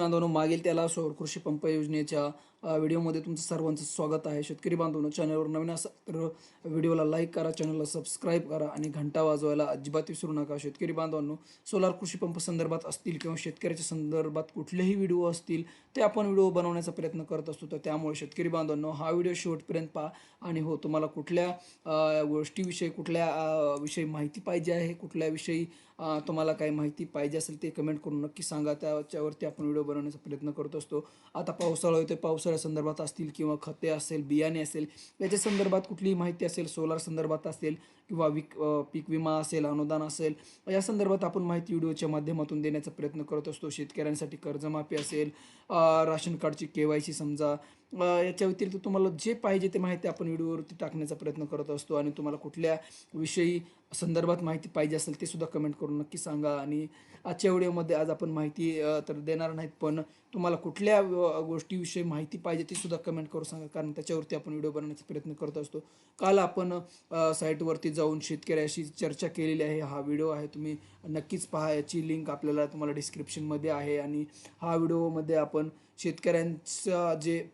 आंदोलन मागील त्याला सौर कृषी पंप योजनेच्या व्हिडिओमध्ये तुमचं सर्वांचं स्वागत आहे. शेतकरी बांधवांनो चॅनलवर नवीन असाल तर व्हिडिओला लाईक करा चॅनलला सबस्क्राईब करा आणि घंटा वाजवायला अजिबात विसरू नका. शेतकरी बांधवांनो सोलार कृषी पंप संदर्भात असतील किंवा शेतकऱ्याच्या संदर्भात कुठलेही व्हिडिओ असतील ते आपण व्हिडिओ बनवण्याचा प्रयत्न करत असतो. तर त्यामुळे शेतकरी बांधवांनो हा व्हिडिओ शेवटपर्यंत पहा आणि हो तुम्हाला कुठल्या गोष्टीविषयी कुठल्या विषयी माहिती पाहिजे आहे कुठल्या विषयी तुम्हाला काही माहिती पाहिजे असेल ते कमेंट करून नक्की सांगा. त्याच्यावरती आपण व्हिडिओ बनवण्याचा प्रयत्न करत असतो. आता पावसाळा येतो पावसाळ्या संदर्भात असतील किंवा खते असेल बियाणे असेल याच्या संदर्भात कुठलीही माहिती असेल सोलार संदर्भात असेल किंवा विक पीक विमा असेल अनुदान असेल या संदर्भात आपण माहिती व्हिडिओच्या माध्यमातून देण्याचा प्रयत्न करत असतो. शेतकऱ्यांसाठी कर्जमाफी असेल राशन कार्डची के वाय सी समजा याच्या व्यतिरिक्त तुम्हाला जे पाहिजे ते माहिती आपण व्हिडिओवरती टाकण्याचा प्रयत्न करत असतो आणि तुम्हाला कुठल्या विषयी संदर्भात माहिती पाहिजे असेल ते सुद्धा कमेंट करून नक्की सांगा. आणि आजच्या व्हिडिओमध्ये आज आपण माहिती तर देणार नाहीत पण तुम्हाला कुठल्या गोष्टीविषयी माहिती पाहिजे ती सुद्धा कमेंट करून सांगा कारण त्याच्यावरती आपण व्हिडिओ बनवण्याचा प्रयत्न करत असतो. काल आपण साईटवरती जाऊन शेतकऱ्याशी चर्चा केलेली आहे. हा व्हिडिओ आहे तुम्ही नक्कीच पहा. याची लिंक आपल्याला तुम्हाला डिस्क्रिप्शनमध्ये आहे. आणि हा व्हिडिओमध्ये आपण शेतकऱ्यांचा जे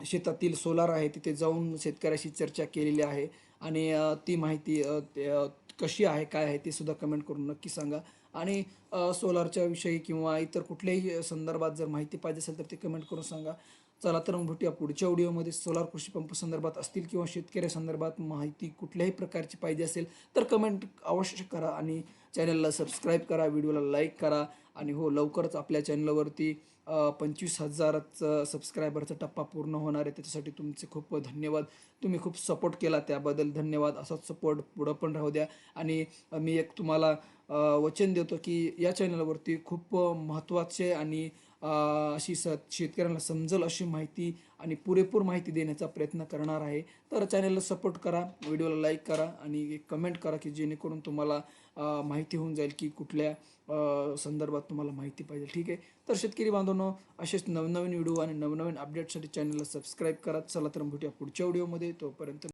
शेतातील सोलार आहे तिथे जाऊन शेतकऱ्याशी चर्चा केलेली आहे. आणि ती माहिती कशी आहे काय आहे ते सुद्धा कमेंट करून नक्की सांगा. आणि सोलारच्या विषयी किंवा इतर कुठल्याही संदर्भात जर माहिती पाहिजे असेल तर ते कमेंट करून सांगा. चला तर मग भेटूया पुढच्या व्हिडिओमध्ये. सोलार कृषी पंप संदर्भात असतील किंवा शेतकऱ्या संदर्भात माहिती कुठल्याही प्रकारची पाहिजे असेल तर कमेंट अवश्य करा. आणि चॅनलला सबस्क्राईब करा व्हिडिओला लाईक करा. आणि हो लवकरच आपल्या चॅनलवरती पंचवीस हजाराचं सबस्क्रायबरचा टप्पा पूर्ण होणार आहे. त्याच्यासाठी तुमचे खूप धन्यवाद. तुम्ही खूप सपोर्ट केला त्याबद्दल धन्यवाद. असाच सपोर्ट पुढं पण राहू द्या. आणि मी एक तुम्हाला वचन देतो की या चॅनलवरती खूप महत्त्वाचे आणि अशी स शेतकऱ्यांना समजल अशी माहिती आणि पुरेपूर माहिती देण्याचा प्रयत्न करणार आहे. तर चॅनलला सपोर्ट करा व्हिडिओला लाईक करा आणि एक कमेंट करा की जेणेकरून तुम्हाला माहिती होऊन जाईल की कुठल्या संदर्भात तुम्हाला माहिती पाहिजे. ठीक आहे? तर शेतकरी बांधवांनो असेच नवनवीन व्हिडिओ आणि नवनवीन अपडेटसाठी चॅनलला सबस्क्राईब करा. चला तर भेटूया पुढच्या व्हिडिओमध्ये तोपर्यंत